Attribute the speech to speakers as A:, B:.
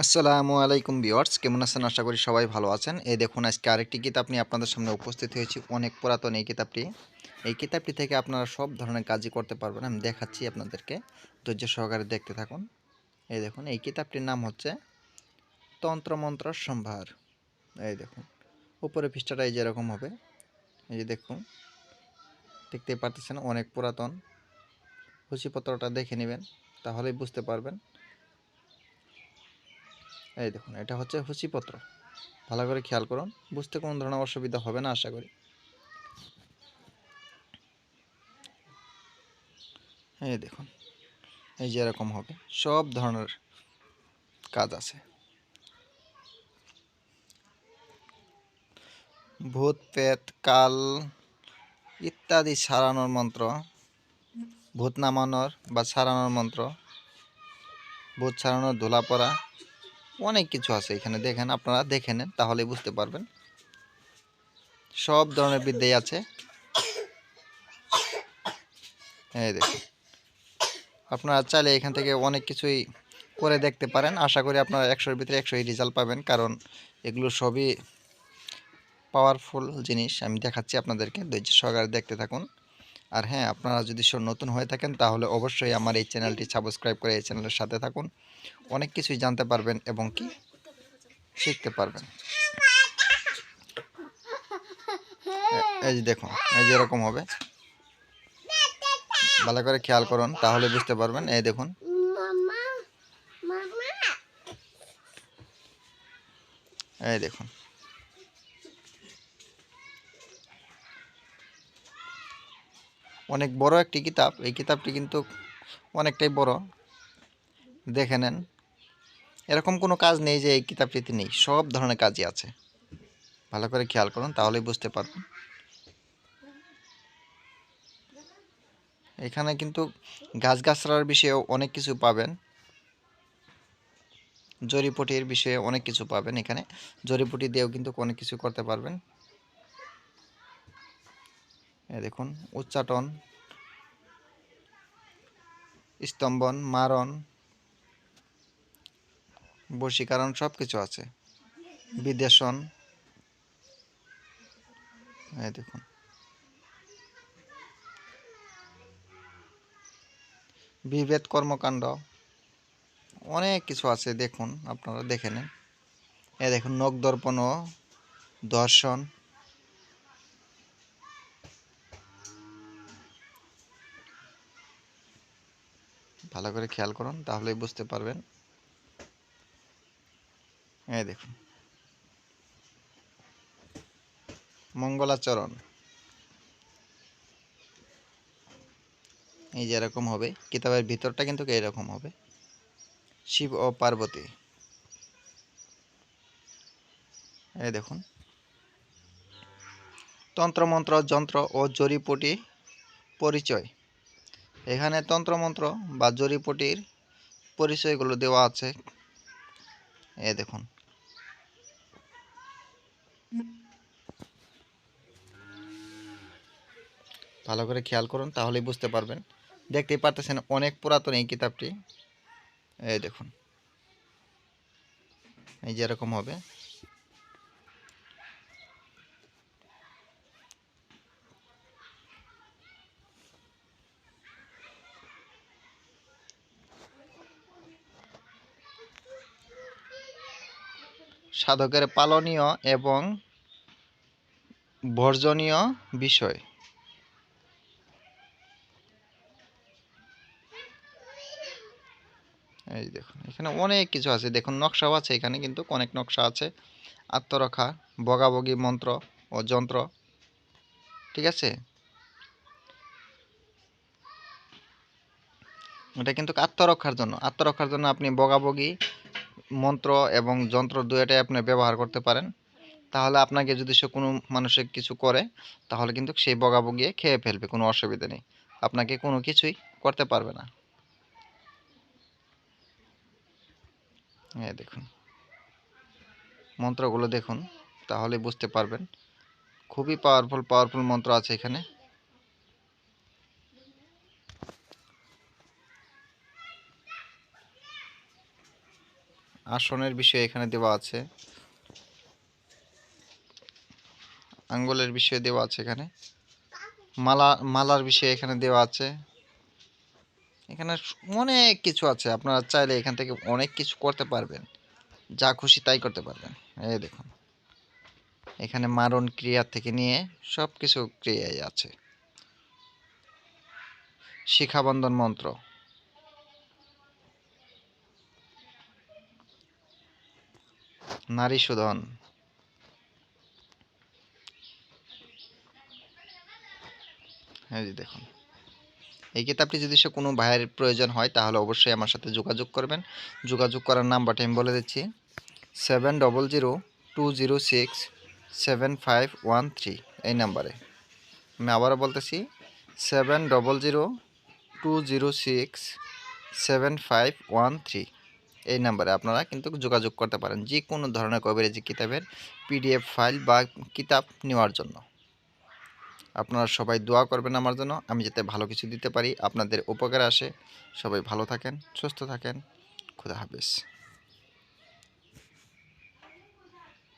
A: আসসালামু আলাইকুম ভিউয়ার্স, কেমন আছেন? আশা করি সবাই ভালো আছেন। এই দেখুন, আজকে আরেকটি কিতাব নিয়ে আপনাদের সামনে উপস্থিত হয়েছি। অনেক পুরাতন এই কিতাবটি। এই কিতাবটি থেকে আপনারা সব ধরনের কাজই করতে পারবেন। আমি দেখাচ্ছি আপনাদেরকে। ধৈর্য সহকারে দেখতে থাকুন। এই দেখুন, এই কিতাবটির নাম হচ্ছে তন্ত্রমন্ত্র সম্ভার। এই দেখুন উপরে পৃষ্ঠাটা এই যেরকম হবে। এই যে দেখুন, দেখতেই পারতেছেন, অনেক পুরাতন। সূচিপত্রটা দেখে নেবেন, তাহলেই বুঝতে পারবেন। এই দেখুন, এটা হচ্ছে হুচিপত্র ভালো করে খেয়াল করুন, বুঝতে কোনো ধরনের অসুবিধা হবে না, আশা করি। এই দেখুন, এই যে এরকম হবে, সব ধরনের কাজ আছে। ভূত পেট কাল ইত্যাদি সারানোর মন্ত্র, ভূত নামানোর বা সারানোর মন্ত্র, ভূত সারানোর ধুলা পড়া অনেক কিছু আছে এখানে, দেখেন আপনারা দেখে নেন, তাহলেই বুঝতে পারবেন। সব ধরনের বিদ্যাই আছে। এই দেখুন। আপনারা চাইলে এখান থেকে অনেক কিছুই করে দেখতে পারেন। আশা করি আপনারা একশোর ভিতরে একশোই রেজাল্ট পাবেন, কারণ এগুলো সবই পাওয়ারফুল জিনিস। আমি দেখাচ্ছি আপনাদেরকে, ধৈর্য সহকারে দেখতে থাকুন। আর হ্যাঁ আপনারা যদি সব নতুন হয়ে থাকেন তাহলে অবশ্যই আমার এই চ্যানেলটি সাবস্ক্রাইব করে এই চ্যানেলের সাথে থাকুন। অনেক কিছুই জানতে পারবেন এবং কি শিখতে পারবেন। এই যে দেখুন এই যে এরকম হবে। ভালো করে খেয়াল করুন তাহলে বুঝতে পারবেন। এই দেখুন. এই দেখুন। অনেক বড় একটি কিতাব। এই কিতাবটি কিন্তু অনেকটাই বড়। দেখে নেন। এরকম কোনো কাজ নেই যে এই কিতাবটিতে নেই। সব ধরনের কাজই আছে। ভালো করে খেয়াল করুন, তাহলেই বুঝতে পারবেন। এখানে কিন্তু গাছগাছড়ার বিষয়েও অনেক কিছু পাবেন। জড়িপটির বিষয়ে অনেক কিছু পাবেন এখানে। জড়িপটি দিয়েও কিন্তু অনেক কিছু করতে পারবেন। দেখুন, উচ্চাটন। স্তম্ভন, মারণ, বশীকরণ সব কিছু আছে। বিদেশন দেখুন। বিভেদ কর্মকাণ্ড, অনেক কিছু আছে, দেখুন, আপনারা দেখে নেন। এ দেখুন, নখ দর্পণ দর্শন। ভালো করে খেয়াল করুন, তাহলেই বুঝতে পারবেন। এই দেখুন। মঙ্গলাচরণ। এই যে এরকম হবে, কিতাবের ভিতরটা কিন্তু এরকম হবে। শিব ও পার্বতী। এই দেখুন। তন্ত্রমন্ত্র, যন্ত্র ও জড়িপটি পরিচয়। এখানে তন্ত্রমন্ত্র বা জড়িপটির পরিচয়গুলো দেওয়া আছে। এ দেখুন। ভালো করে খেয়াল করুন, তাহলেই বুঝতে পারবেন। দেখতেই পারতেছেন অনেক পুরাতন এই কিতাবটি। এই দেখুন। এই যেরকম হবে। সাধকের পালনীয় এবং বর্জনীয় বিষয়। এই দেখুন, এখানে অনেক কিছু আছে। দেখুন, নকশাও আছে এখানে, কিন্তু অনেক নকশা আছে। আত্মরক্ষা, বগাবগি মন্ত্র ও যন্ত্র। ঠিক আছে? এটা কিন্তু আত্মরক্ষার জন্য। আত্মরক্ষার জন্য আপনি বগাবগি মন্ত্র এবং যন্ত্র দুয়েটাই আপনি ব্যবহার করতে পারেন। তাহলে আপনাকে যদি সে কোনো মানুষের কিছু করে, তাহলে কিন্তু সেই বগাবগিয়ে খেয়ে ফেলবে, কোনো অসুবিধা নেই। আপনাকে কোনো কিছুই করতে পারবে না। দেখুন। মন্ত্রগুলো দেখুন, তাহলে বুঝতে পারবেন। খুবই পাওয়ারফুল পাওয়ারফুল মন্ত্র আছে এখানে। আসনের বিষয় এখানে দেওয়া আছে। আঙ্গুলের বিষয় দেওয়া আছে এখানে। মালা, মালার বিষয় এখানে দেওয়া আছে। এখানে অনেক কিছু আছে, আপনারা চাইলে এখান থেকে অনেক কিছু করতে পারবেন। যা খুশি তাই করতে পারবেন। এই দেখুন। এখানে মারণ ক্রিয়া থেকে নিয়ে সব কিছু ক্রিয়াই আছে। শিখাবন্ধন মন্ত্র। নারী শোধন। হ্যাঁ জি দেখুন। এই কিতাবটি যদি সে কোনো ভাইয়ের প্রয়োজন হয়, তাহলে অবশ্যই আমার সাথে যোগাযোগ করবেন। যোগাযোগ করার নাম্বারটি আমি বলে দিচ্ছি। Seven double zero two zero six seven five one three এই নাম্বারে। আমি আবারও বলতেছি, seven double zero two zero six seven five one three. এই নাম্বারে আপনারা কিন্তু যোগাযোগ করতে পারেন যে কোনো ধরনের কবিরাজি কিতাবের পিডিএফ ফাইল বা কিতাব নেওয়ার জন্য। আপনারা সবাই দোয়া করবেন আমার জন্য, আমি যাতে ভালো কিছু দিতে পারি। আপনাদের উপকার আসে। সবাই ভালো থাকেন, সুস্থ থাকেন। খুদা হাফেজ।